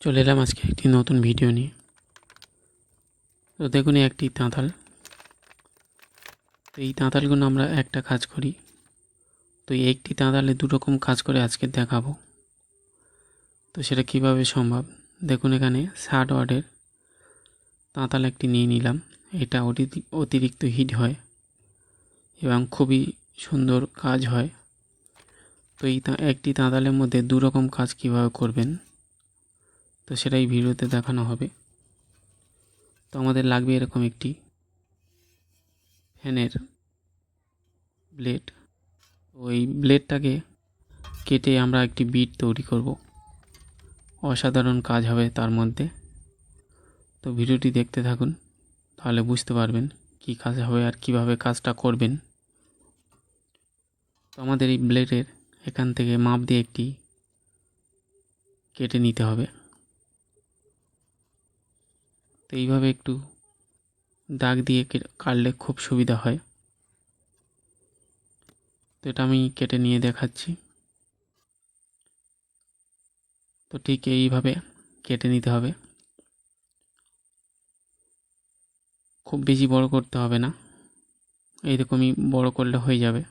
চলে এলাম আজকে একটি নতুন ভিডিও নিয়ে। তো দেখুন একটি তাঁতাল। তো এই তাঁতালগুলো আমরা একটা কাজ করি। তো একটি তাঁতালে দু রকম কাজ করে আজকে দেখাবো। তো সেটা কীভাবে সম্ভব? দেখুন এখানে ষাট ওয়ার্ডের তাঁতাল একটি নিয়ে নিলাম। এটা অতি- অতিরিক্ত হিট হয় এবং খুবই সুন্দর কাজ হয়। তো এই একটি তাঁতালের মধ্যে দু রকম কাজ কীভাবে করবেন? তো সেটাই ভিডিওতে দেখানো হবে। তো আমাদের লাগবে এরকম একটি ফ্যানের ব্লেড। ওই ব্লেডটাকে কেটে আমরা একটি বিট তৈরি করব। অসাধারণ কাজ হবে তার মধ্যে। তো ভিডিওটি দেখতে থাকুন, তাহলে বুঝতে পারবেন কি কাজ হবে আর কীভাবে কাজটা করবেন। তো আমাদের এই ব্লেডের এখান থেকে মাপ দিয়ে একটি কেটে নিতে হবে। তো এইভাবে একটু দাগ দিয়ে কাটলে খুব সুবিধা হয়। তো এটা আমি কেটে নিয়ে দেখাচ্ছি। তো ঠিক এইভাবে কেটে নিতে হবে। খুব বেশি বড় করতে হবে না। এইরকমই বড় করলে হয়ে যাবে।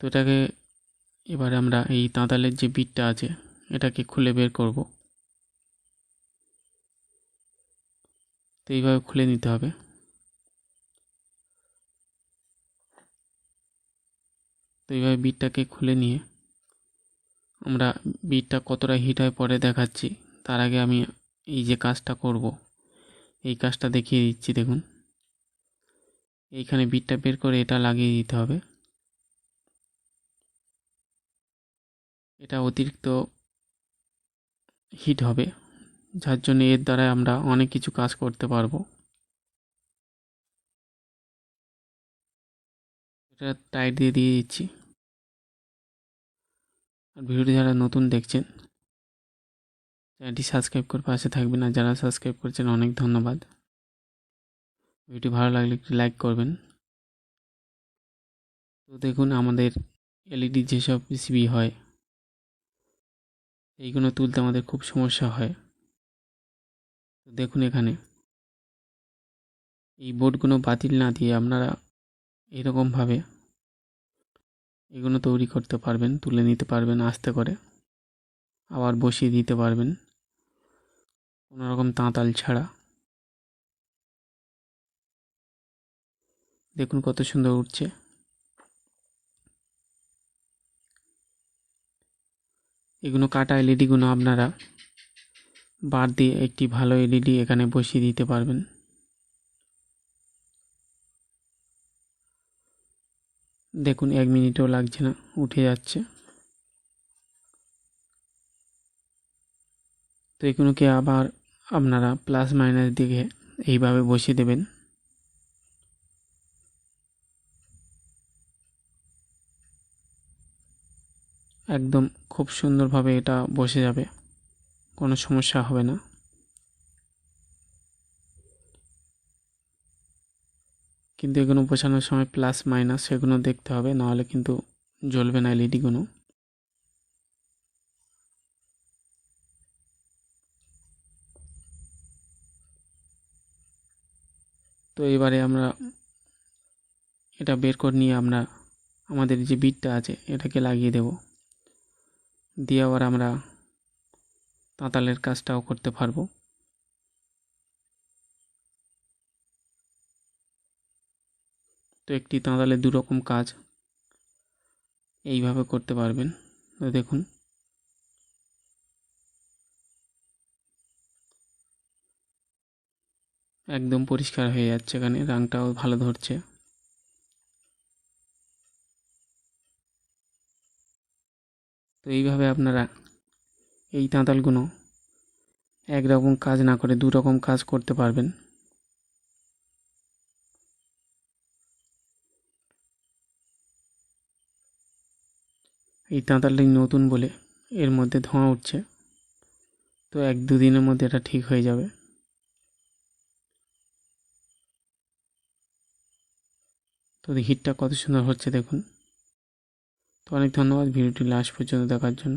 তো এটাকে এবারে আমরা এই তাঁতালের যে বিটটা আছে, এটাকে খুলে বের করব। তো এইভাবে খুলে নিতে হবে। তো এইভাবে বিটটাকে খুলে নিয়ে আমরা বিটটা কতটা হিট হয় পরে দেখাচ্ছি। তার আগে আমি এই যে কাজটা করব, এই কাজটা দেখিয়ে দিচ্ছি, দেখুন। এইখানে বিটটা বের করে এটা লাগিয়ে দিতে হবে। এটা অতিরিক্ত হিট হবে। যার জন্য এর দ্বারা আমরা অনেক কিছু কাজ করতে পারব। এটা টাইট দিয়ে দিয়ে দিচ্ছি। আর ভিডিওটি যারা নতুন দেখছেন, চ্যানেলটি সাবস্ক্রাইব করে পাশে থাকবেন। আর যারা সাবস্ক্রাইব করছেন, অনেক ধন্যবাদ। ভিডিওটি ভালো লাগলে একটি লাইক করবেন। তো দেখুন, আমাদের এলইডি যেসব পিসিবি হয়, এইগুলো তুলতে আমাদের খুব সমস্যা হয়। দেখুন এখানে। এই বোর্ডগুলো বাতিল না দিয়ে আপনারা এরকমভাবে এগুলো তৈরি করতে পারবেন, তুলে নিতে পারবেন আস্তে করে। আবার বসিয়ে দিতে পারবেন। কোনো রকম তাঁতাল ছাড়া। দেখুন কত সুন্দর উঠছে। এগুলো কাটা এলইডিগুলো আপনারা বার দিয়ে একটি ভালো এলইডি এখানে বসিয়ে দিতে পারবেন। দেখুন, এক মিনিটও লাগছে না, উঠে যাচ্ছে। তো এগুলোকে আবার আপনারা প্লাস মাইনাস দিকে এইভাবে বসিয়ে দেবেন। একদম খুব সুন্দরভাবে এটা বসে যাবে। কোনো সমস্যা হবে না। কিন্তু এগুলো বসানোর সময় প্লাস মাইনাস সেগুলো দেখতে হবে, নাহলে কিন্তু জ্বলবে না এলইডিগুলো তো এবারে আমরা এটা বের করে নিয়ে আমরা আমাদের যে বিটটা আছে, এটাকে লাগিয়ে দেব। দিয়ে আবার আমরা তাঁতালের কাজটাও করতে পারব। তো একটি তাঁতালের দু রকম কাজ এইভাবে করতে পারবেন। দেখুন। একদম পরিষ্কার হয়ে যাচ্ছে এখানে রঙটাও ভালো ধরছে। তো এইভাবে আপনারা এই তাঁতালগুলো। একরকম কাজ না করে দু রকম কাজ করতে পারবেন। এই তাঁতালটি নতুন বলে এর মধ্যে ধোঁয়া উঠছে। তো এক দুদিনের মধ্যে এটা ঠিক হয়ে যাবে। তো হিটটা কত সুন্দর হচ্ছে দেখুন। তো অনেক ধন্যবাদ ভিডিওটি লাস্ট পর্যন্ত দেখার জন্য।